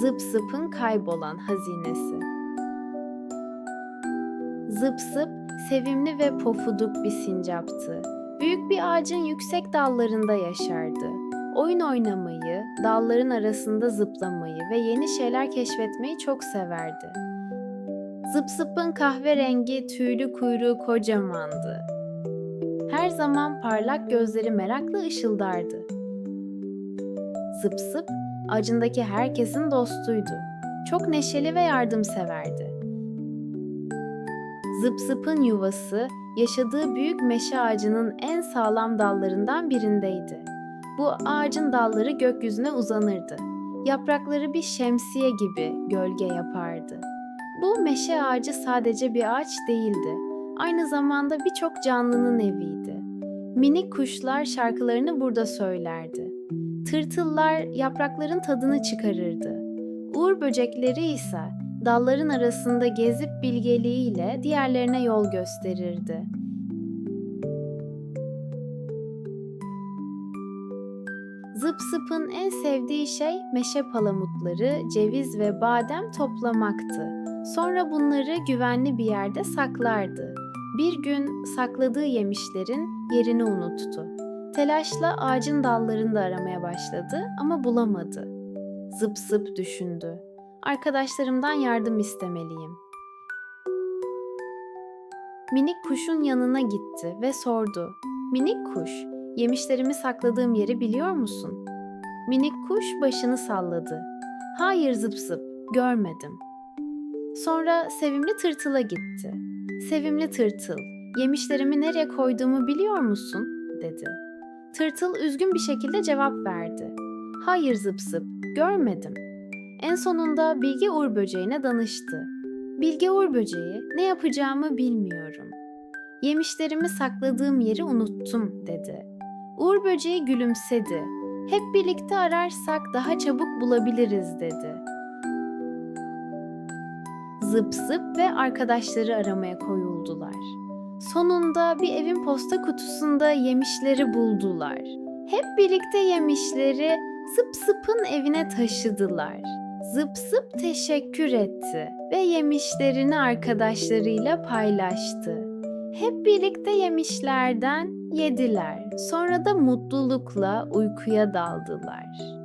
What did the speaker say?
Zıp Zıp'ın kaybolan hazinesi. Zıp Zıp sevimli ve pofuduk bir sincaptı. Büyük bir ağacın yüksek dallarında yaşardı. Oyun oynamayı, dalların arasında zıplamayı ve yeni şeyler keşfetmeyi çok severdi. Zıp Zıp'ın kahverengi tüylü kuyruğu kocamandı. Her zaman parlak gözleri merakla ışıldardı. Zıp Zıp ağacındaki herkesin dostuydu. Çok neşeli ve yardımseverdi. Zıp Zıp'ın yuvası yaşadığı büyük meşe ağacının en sağlam dallarından birindeydi. Bu ağacın dalları gökyüzüne uzanırdı. Yaprakları bir şemsiye gibi gölge yapardı. Bu meşe ağacı sadece bir ağaç değildi. Aynı zamanda birçok canlının eviydi. Minik kuşlar şarkılarını burada söylerdi. Tırtıllar yaprakların tadını çıkarırdı. Uğur böcekleri ise dalların arasında gezip bilgeliğiyle diğerlerine yol gösterirdi. Zıp Zıp'ın en sevdiği şey meşe palamutları, ceviz ve badem toplamaktı. Sonra bunları güvenli bir yerde saklardı. Bir gün sakladığı yemişlerin yerini unuttu. Telaşla ağacın dallarında aramaya başladı ama bulamadı. Zıp zıp düşündü. Arkadaşlarımdan yardım istemeliyim. Minik kuşun yanına gitti ve sordu. Minik kuş, yemişlerimi sakladığım yeri biliyor musun? Minik kuş başını salladı. Hayır zıp zıp, görmedim. Sonra sevimli tırtıla gitti. Sevimli tırtıl, yemişlerimi nereye koyduğumu biliyor musun? dedi. Tırtıl üzgün bir şekilde cevap verdi. Hayır zıp zıp, görmedim. En sonunda Bilge Uğur böceğine danıştı. Bilge Uğur böceği, ne yapacağımı bilmiyorum. Yemişlerimi sakladığım yeri unuttum dedi. Uğur böceği gülümsedi. Hep birlikte ararsak daha çabuk bulabiliriz dedi. Zıp zıp ve arkadaşları aramaya koyuldular. Sonunda bir evin posta kutusunda yemişleri buldular. Hep birlikte yemişleri Zıp Zıp'ın evine taşıdılar. Zıp Zıp teşekkür etti ve yemişlerini arkadaşlarıyla paylaştı. Hep birlikte yemişlerden yediler. Sonra da mutlulukla uykuya daldılar.